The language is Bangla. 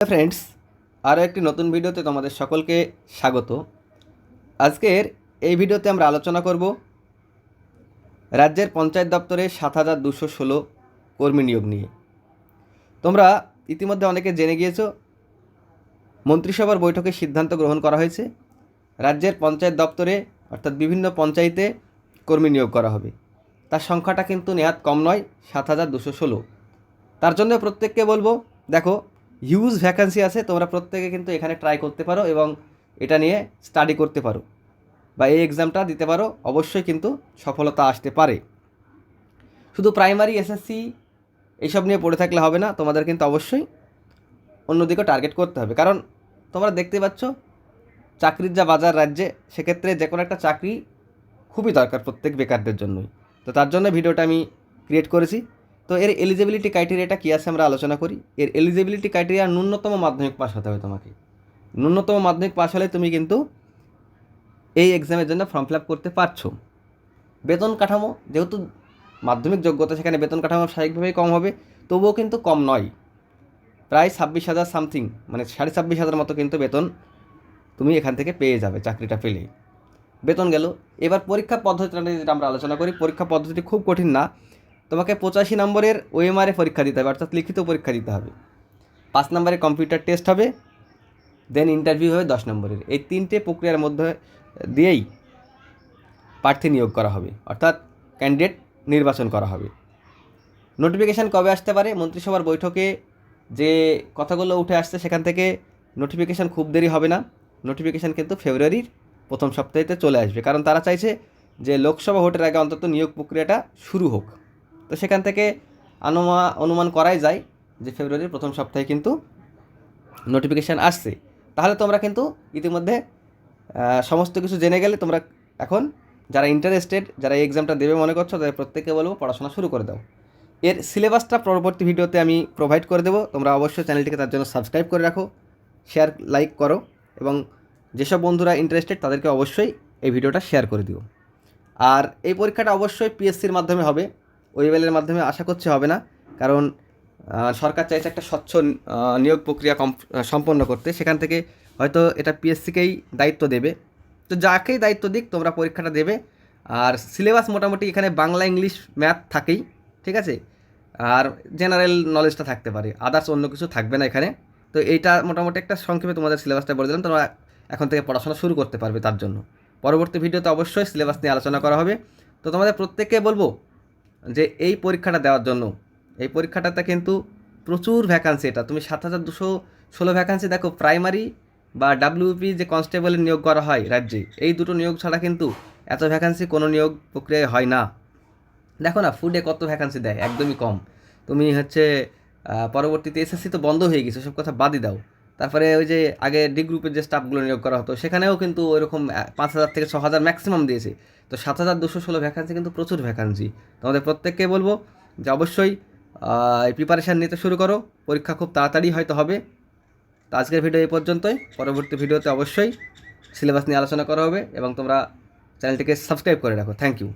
ফ্রেন্ডস আরও একটি নতুন ভিডিওতে তোমাদের সকলকে স্বাগত। আজকের এই ভিডিওতে আমরা আলোচনা করব রাজ্যের পঞ্চায়েত দপ্তরে সাত হাজার দুশো ষোলো কর্মী নিয়োগ নিয়ে। তোমরা ইতিমধ্যে অনেকে জেনে গিয়েছো, মন্ত্রিসভার বৈঠকে সিদ্ধান্ত গ্রহণ করা হয়েছে, রাজ্যের পঞ্চায়েত দপ্তরে অর্থাৎ বিভিন্ন পঞ্চায়েতে কর্মী নিয়োগ করা হবে। তার সংখ্যাটা কিন্তু নেহাত কম নয়, সাত হাজার দুশো ষোলো। তার জন্য প্রত্যেককে বলব, দেখো হিউজ ভ্যাকান্সি আছে, তোমরা প্রত্যেকে কিন্তু এখানে ট্রাই করতে পারো এবং এটা নিয়ে স্টাডি করতে পারো বা এই এক্সামটা দিতে পারো, অবশ্যই কিন্তু সফলতা আসতে পারে। শুধু প্রাইমারি এসএসসি এইসব নিয়ে পড়ে থাকলে হবে না, তোমাদের কিন্তু অবশ্যই অন্যদিকে টার্গেট করতে হবে। কারণ তোমরা দেখতে পাচ্ছ, চাকরির যা বাজার রাজ্যে, সেক্ষেত্রে যে কোনো একটা চাকরি খুবই দরকার প্রত্যেক বেকারদের জন্যই। তো তার জন্য ভিডিওটা আমি ক্রিয়েট করেছি। তো এর এলিজিবিলিটি ক্রাইটেরিয়াটা কী আছে আমরা আলোচনা করি? এর এলিজিবিলিটি ক্রাইটেরিয়া ন্যূনতম মাধ্যমিক পাস হতে হবে তোমাকে। ন্যূনতম মাধ্যমিক পাস হলে তুমি কিন্তু এই এক্সামের জন্য ফর্ম ফিল আপ করতে পারছ। বেতন কাঠামো, যেহেতু মাধ্যমিক যোগ্যতা, সেখানে বেতন কাঠামো স্বাভাবিকভাবেই কম হবে, তবুও কিন্তু কম নয়। প্রায় ছাব্বিশ হাজার সামথিং মানে সাড়ে ছাব্বিশ হাজার মতো কিন্তু বেতন তুমি এখান থেকে পেয়ে যাবে চাকরিটা পেলে বেতন গেল। এবার পরীক্ষা পদ্ধতিটা নিয়ে যেটা আমরা আলোচনা করি, পরীক্ষা পদ্ধতিটি খুব কঠিন না। তোমাকে পঁচাশি নম্বরের ওএমআরে পরীক্ষা দিতে হবে, অর্থাৎ লিখিত পরীক্ষা দিতে হবে। পাঁচ নম্বরে কম্পিউটার টেস্ট হবে, দেন ইন্টারভিউ হবে দশ নম্বরের। এই তিনটে প্রক্রিয়ার মধ্যে দিয়েই প্রার্থী নিয়োগ করা হবে, অর্থাৎ ক্যান্ডিডেট নির্বাচন করা হবে। নোটিফিকেশান কবে আসতে পারে? মন্ত্রিসভার বৈঠকে যে কথাগুলো উঠে আসছে সেখান থেকে নোটিফিকেশান খুব দেরি হবে না। নোটিফিকেশান কিন্তু ফেব্রুয়ারির প্রথম সপ্তাহেতে চলে আসবে, কারণ তারা চাইছে যে লোকসভা ভোটের আগে অন্তত নিয়োগ প্রক্রিয়াটা শুরু হোক। তো সেখান থেকে অনুমা অনুমান করাই যায় যে ফেব্রুয়ারির প্রথম সপ্তাহে কিন্তু নোটিফিকেশান আসছে। তাহলে তোমরা কিন্তু ইতিমধ্যে সমস্ত কিছু জেনে গেলে তোমরা এখন যারা ইন্টারেস্টেড যারা এই এক্সামটা দেবে মনে করছ, তাদের প্রত্যেককে বলব পড়াশোনা শুরু করে দাও। এর সিলেবাসটা পরবর্তী ভিডিওতে আমি প্রোভাইড করে দেবো। তোমরা অবশ্যই চ্যানেলটিকে তার জন্য সাবস্ক্রাইব করে রাখো শেয়ার লাইক করো এবং যেসব বন্ধুরা ইন্টারেস্টেড তাদেরকে অবশ্যই এই ভিডিওটা শেয়ার করে দিও। আর এই পরীক্ষাটা অবশ্যই পিএসসির মাধ্যমে হবে। ওয়েবেলের মাধ্যমে আশা করছে হবে না। কারণ সরকার চাইছে একটা স্বচ্ছ নিয়োগ প্রক্রিয়া সম্পন্ন করতে। সেখান থেকে হয়তো এটা পিএসসিকেই দায়িত্ব দেবে। তো যাকেই দায়িত্ব দিক, তোমরা পরীক্ষাটা দেবে। আর সিলেবাস মোটামুটি এখানে বাংলা, ইংলিশ ম্যাথ থাকেই, ঠিক আছে? আর জেনারেল নলেজটা থাকতে পারে। আদার্স অন্য কিছু থাকবে না এখানে। তো এইটা মোটামুটি একটা সংক্ষেপে তোমাদের সিলেবাসটা বলে দিলাম। তোমরা এখন থেকে পড়াশোনা শুরু করতে পারবে তার জন্য। পরবর্তী ভিডিওতে অবশ্যই সিলেবাস নিয়ে আলোচনা করা হবে। তো তোমাদের প্রত্যেককে বলব যে এই পরীক্ষাটা দেওয়ার জন্য। এই পরীক্ষাটাতে কিন্তু প্রচুর ভ্যাকান্সি এটা। তুমি সাত হাজার দুশো ষোলো ভ্যাকান্সি দেখো প্রাইমারি বা ডাব্লিউপি যে কনস্টেবলের নিয়োগ করা হয় রাজ্যে, এই দুটো নিয়োগ ছাড়া কিন্তু এত ভ্যাকান্সি কোনো নিয়োগ প্রক্রিয়ায় হয় না। দেখো না ফুডে কত ভ্যাকান্সি দেয়? একদমই কম। তুমি হচ্ছে পরবর্তীতে এসএসসি তো বন্ধ হয়ে গেছে, সব কথা বাদই দাও। তারপরে ওই যে আগে ডি গ্রুপের যে স্টাফগুলো নিয়োগ করা হতো, সেখানেও কিন্তু ওইরকম পাঁচ হাজার থেকে ছ হাজার ম্যাক্সিমাম দিয়েছে। তো সাত হাজার দুশো ষোলো ভ্যাকান্সি কিন্তু প্রচুর ভ্যাকান্সি তোমাদের প্রত্যেককে বলব যে অবশ্যই এই প্রিপারেশান নিতে শুরু করো। পরীক্ষা খুব তাড়াতাড়ি হয়তো হবে। তো আজকের ভিডিও এই পর্যন্তই। পরবর্তী ভিডিওতে অবশ্যই সিলেবাস নিয়ে আলোচনা করা হবে এবং তোমরা চ্যানেলটিকে সাবস্ক্রাইব করে রাখো। Thank you